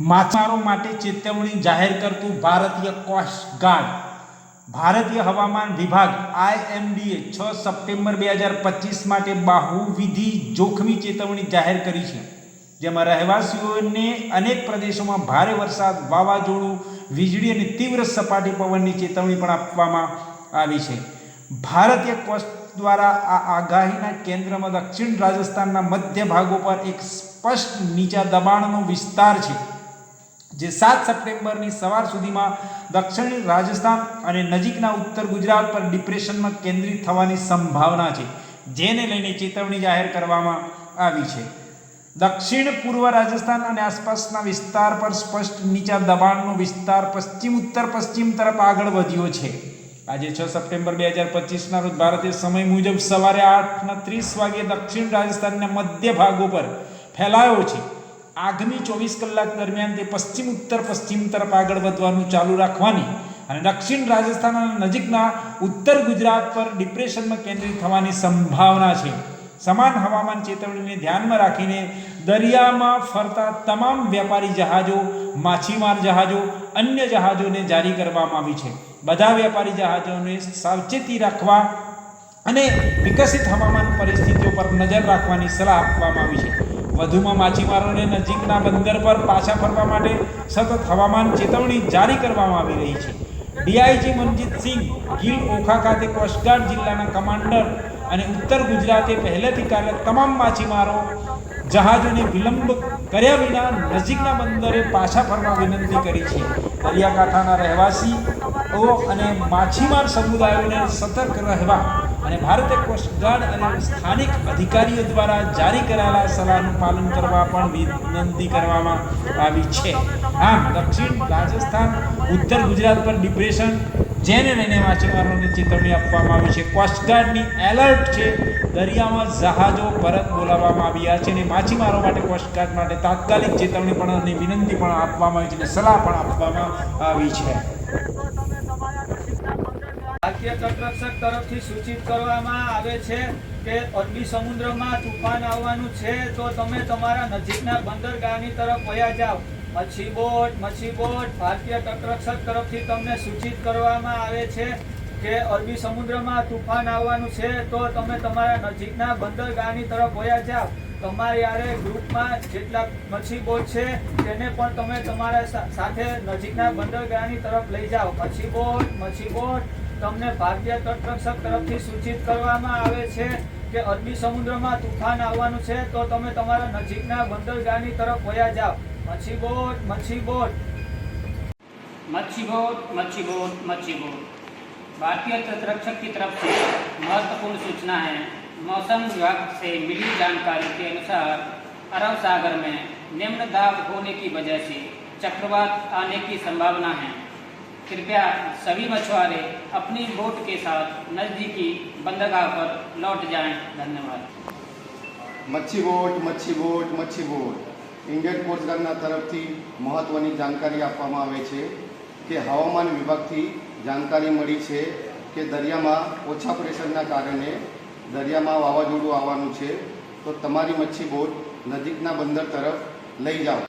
માછીમારો માટે ચેતવણી જાહેર કરતું ભારતીય કોસ્ટ ગાર્ડ. ભારતીય હવામાન વિભાગ, આઈએમડીએ, છ સપ્ટેમ્બર બે હજાર પચીસ માટે બહુવિધિ જોખમી ચેતવણી જાહેર કરી છે. જેમાં રહેવાસીઓને અનેક પ્રદેશોમાં ભારે વરસાદ, વાવાઝોડું, વીજળી અને તીવ્ર સપાટી પવનની ચેતવણી પણ આપવામાં આવી છે. ભારતીય કોસ્ટ દ્વારા આ આગાહીના કેન્દ્રમાં દક્ષિણ રાજસ્થાનના મધ્ય ભાગો પર એક સ્પષ્ટ નીચા દબાણનો વિસ્તાર છે. જે સાત સપ્ટેમ્બરની સવાર સુધીમાં દક્ષિણ રાજસ્થાન અને નજીકના ઉત્તર ગુજરાત પર ડિપ્રેશનમાં કેન્દ્રિત થવાની સંભાવના છે, જેને લઈને ચેતવણી જાહેર કરવામાં આવી છે. દક્ષિણ પૂર્વ રાજસ્થાન અને આસપાસના વિસ્તાર પર સ્પષ્ટ નીચા દબાણનો વિસ્તાર પશ્ચિમ ઉત્તર પશ્ચિમ તરફ આગળ વધ્યો છે. આજે છ સપ્ટેમ્બર બે હજાર પચીસના રોજ ભારતીય સમય મુજબ સવારે આઠના ત્રીસ વાગ્યે દક્ષિણ રાજસ્થાનના મધ્ય ભાગો પર ફેલાયો છે. આગામી ચોવીસ કલાક દરમિયાન તે પશ્ચિમ ઉત્તર, પશ્ચિમ તરફ આગળ વધવાનું ચાલુ રાખવાની અને દક્ષિણ રાજસ્થાન અને નજીકના ઉત્તર ગુજરાત પર ડિપ્રેશનમાં કેન્દ્રિત થવાની સંભાવના છે. સમાન હવામાન ચેતવણીને ધ્યાનમાં રાખીને દરિયામાં ફરતા તમામ વેપારી જહાજો, માછીમાર જહાજો, અન્ય જહાજોને જારી કરવામાં આવી છે. બધા વેપારી જહાજોને સાવચેતી રાખવા અને વિકસિત હવામાન પરિસ્થિતિઓ પર નજર રાખવાની સલાહ આપવામાં આવી છે. વધુમાં માછીમારોને નજીકના બંદર પર પાછા ફરવા માટે સતત હવામાન ચેતવણી જારી કરવામાં આવી રહી છે. ડીઆઈજી મનજીતસિંહ ગીલ ઓખા ખાતે કોસ્ટગાર્ડ જિલ્લાના કમાન્ડર અને ઉત્તર ગુજરાતે પહેલેથી કાર્યરત તમામ માછીમારો જહાજોને વિલંબ કર્યા વિના નજીકના બંદરે પાછા ફરવા વિનંતી કરી છે. દરિયાકાંઠાના રહેવાસીઓ અને માછીમાર સમુદાયોને સતર્ક રહેવા અને ભારતીય કોસ્ટગાર્ડ અને સ્થાનિક અધિકારીઓ દ્વારા જારી કરાયેલા સલાહનું પાલન કરવા પણ વિનંતી કરવામાં આવી છે. આમ, દક્ષિણ રાજસ્થાન, ઉત્તર ગુજરાત પર ડિપ્રેશન જેને લઈને માછીમારોને ચેતવણી આપવામાં આવી છે. કોસ્ટગાર્ડની એલર્ટ છે. દરિયામાં જહાજો પરત બોલાવવામાં આવ્યા છે અને માછીમારો માટે કોસ્ટગાર્ડ માટે તાત્કાલિક ચેતવણી પણ અને વિનંતી પણ આપવામાં આવી છે અને સલાહ પણ આપવામાં આવી છે. ભારતીય તટરક્ષક તરફથી સૂચિત કરવામાં આવે છે કે અરબી સમુદ્રમાં તુફાન આવવાનું છે, તો તમે તમારા નજીકના બંદરગાહની તરફ વયા જાઓ. મચ્છી બોટ મચ્છી બોટ, ભારતીય તટરક્ષક તરફથી તમને સૂચિત કરવામાં આવે છે કે અરબી સમુદ્રમાં તુફાન આવવાનું છે, તો તમે તમારા નજીકના બંદરગાહની તરફ વયા જાઓ. તમારી યારે ગ્રુપમાં જેટલા મચ્છી બોટ છે, તેને પણ તમે તમારા સાથે નજીકના બંદરગાહની તરફ લઈ જાઓ. મચ્છી બોટ મચ્છી બોટ તમને ભારતીય તટરક્ષક તરફથી સૂચિત કરવામાં આવે છે કે અરબી સમુદ્રમાં તુફાન આવવાનું છે તો તમે તમારા નજીકના બંદરગાહની તરફ વયા જાઓ મચ્છી બોટ મચ્છી બોટ मच्छी बोट मच्छी बोट मच्छी बोट भारतीय तटरक्षक की तरफ से महत्वपूर्ण सूचना है मौसम विभाग से मिली जानकारी के अनुसार अरब सागर में निम्न दाब होने की वजह से चक्रवात आने की संभावना है कृपया सभी मछुआरे अपनी बोट के साथ नज़दीकी बंदरगाह पर लौट जाएं धन्यवाद મચ્છી બોટ મચ્છી બોટ મચ્છી બોટ ઇન્ડિયન કોસ્ટગાર્ડના તરફથી મહત્ત્વની જાણકારી આપવામાં આવે છે કે હવામાન વિભાગથી જાણકારી મળી છે કે દરિયામાં ઓછા પ્રેશરના કારણે દરિયામાં વાવાઝોડું આવવાનું છે તો તમારી મચ્છી બોટ નજીકના બંદર તરફ લઈ જાઓ